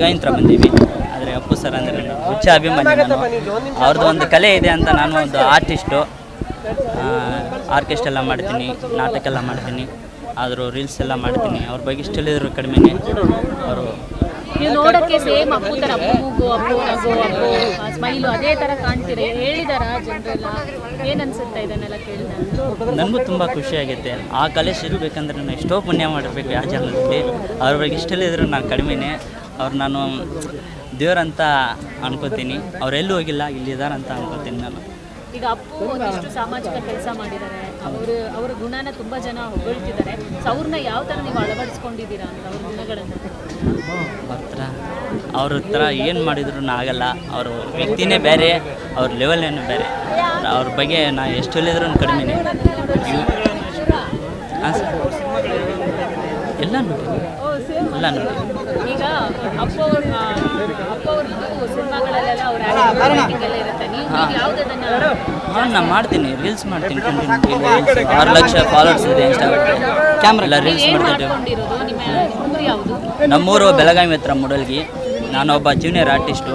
ಗಾಯಂತ್ರ ಬಂದೀವಿ. ಆದರೆ ಅಪ್ಪು ಸರ್ ಅಂದರೆ ಹುಚ್ಚ ಅಭಿಮಾನಿ ನಾನು. ಅವ್ರದ್ದು ಒಂದು ಕಲೆ ಇದೆ ಅಂತ ನಾನು ಒಂದು ಆರ್ಟಿಸ್ಟು ಆರ್ಕೆಸ್ಟ್ ಎಲ್ಲ ಮಾಡ್ತೀನಿ ನಾಟಕ ಎಲ್ಲ ಮಾಡ್ತೀನಿ ಆದರೂ ರೀಲ್ಸ್ ಎಲ್ಲ ಮಾಡ್ತೀನಿ. ಅವ್ರ ಬಗ್ಗೆ ಇಷ್ಟೆಲ್ಲಿದ್ರು ಕಡಿಮೆನೇ ಅವರು ನೀವು ನೋಡಕ್ಕೆ ಸೇಮ್ ಅಪ್ಪು ತರ ಅಪ್ಪು ಮೂಗು ಅಪ್ಪು ನಗು ಅಪ್ಪು ಸ್ಮೈಲು ಅದೇ ತರ ಕಾಣ್ತೀರಿ? ಹೇಳಿದಾರ ಜನರೆಲ್ಲ? ಏನ್ ಅನ್ಸುತ್ತೆ ಇದನ್ನೆಲ್ಲ ಕೇಳಿದಾಗ ನನಗೂ ತುಂಬ ಖುಷಿ ಆಗೈತೆ. ಆ ಕಲೆ ಸಿಗಬೇಕಂದ್ರೆ ನಾನು ಎಷ್ಟೋ ಪುಣ್ಯ ಮಾಡಬೇಕು ಯಾವ ಜನರಲ್ಲಿ ಅವ್ರ ಬಗ್ಗೆ ಇಷ್ಟೆಲ್ಲಿದ್ರು ನಾನು ಕಡಿಮೆನೇ. ಅವ್ರು ನಾನು ದೇವ್ರಂತ ಅನ್ಕೋತೀನಿ ಅವ್ರೆಲ್ಲೂ ಹೋಗಿಲ್ಲ ಇಲ್ಲಿದಾರಂತ ಅನ್ಕೋತೀನಿ ನಾನು ಈಗ ಅಪ್ಪು ಒಂದಿಷ್ಟು ಸಾಮಾಜಿಕ ಕೆಲಸ ಮಾಡಿದ್ದಾರೆ ಅವರು ಅವರ ಗುಣನ ತುಂಬ ಜನ ಹೊಗಳ್ತಿದ್ದಾರೆ ಸೊ ಅವ್ರನ್ನ ಯಾವ ಥರ ನೀವು ಅಳವಡಿಸ್ಕೊಂಡಿದ್ದೀರಾ ಅಂತ ಅವ್ರ ಗುಣಗಳನ್ನು ಅವ್ರ ಥರ ಅವ್ರ ಹತ್ರ ಏನು ಮಾಡಿದ್ರು ಆಗಲ್ಲ ಅವರು ವ್ಯಕ್ತಿನೇ ಬೇರೆ ಅವ್ರ ಲೆವೆಲ್ನೇನು ಬೇರೆ ಅವ್ರ ಬಗ್ಗೆ ನಾ ಎಷ್ಟು ಹೇಳಿದ್ರು ಕಡಿಮೆನೇ ಹಾಂ ಸರ್ ಎಲ್ಲ ನೋಡಿ ಈಗ ಅಪ್ಪು ಅವ್ರ ಅಪ್ಪು ಅವ್ರದ್ದು ಸಿನಿಮಾಗಳಲ್ಲೆಲ್ಲ ಅವ್ರ ಆಕ್ಟಿಂಗ್ ಎಲ್ಲ ಇರುತ್ತೆ. ನೀವು ಈಗ ಹಾಂ ನಾನು ಮಾಡ್ತೀನಿ. ರೀಲ್ಸ್ ಮಾಡ್ತೀನಿ ಕಂಟಿನ್ಯೂ. ಆರು ಲಕ್ಷ ಫಾಲೋವರ್ಸ್ ಇದೆ ಇನ್ಸ್ಟಾಗ್ರಾಮ್ ಕ್ಯಾಮ್ರಾ ಎಲ್ಲ ರೀಲ್ಸ್ ಮಾಡ್ತಿದ್ದೆ ನಮ್ಮೂರು ಬೆಳಗಾವಿ ಹತ್ರ ಮುಡಲ್ಗಿ ನಾನೊಬ್ಬ ಜೂನಿಯರ್ ಆರ್ಟಿಸ್ಟು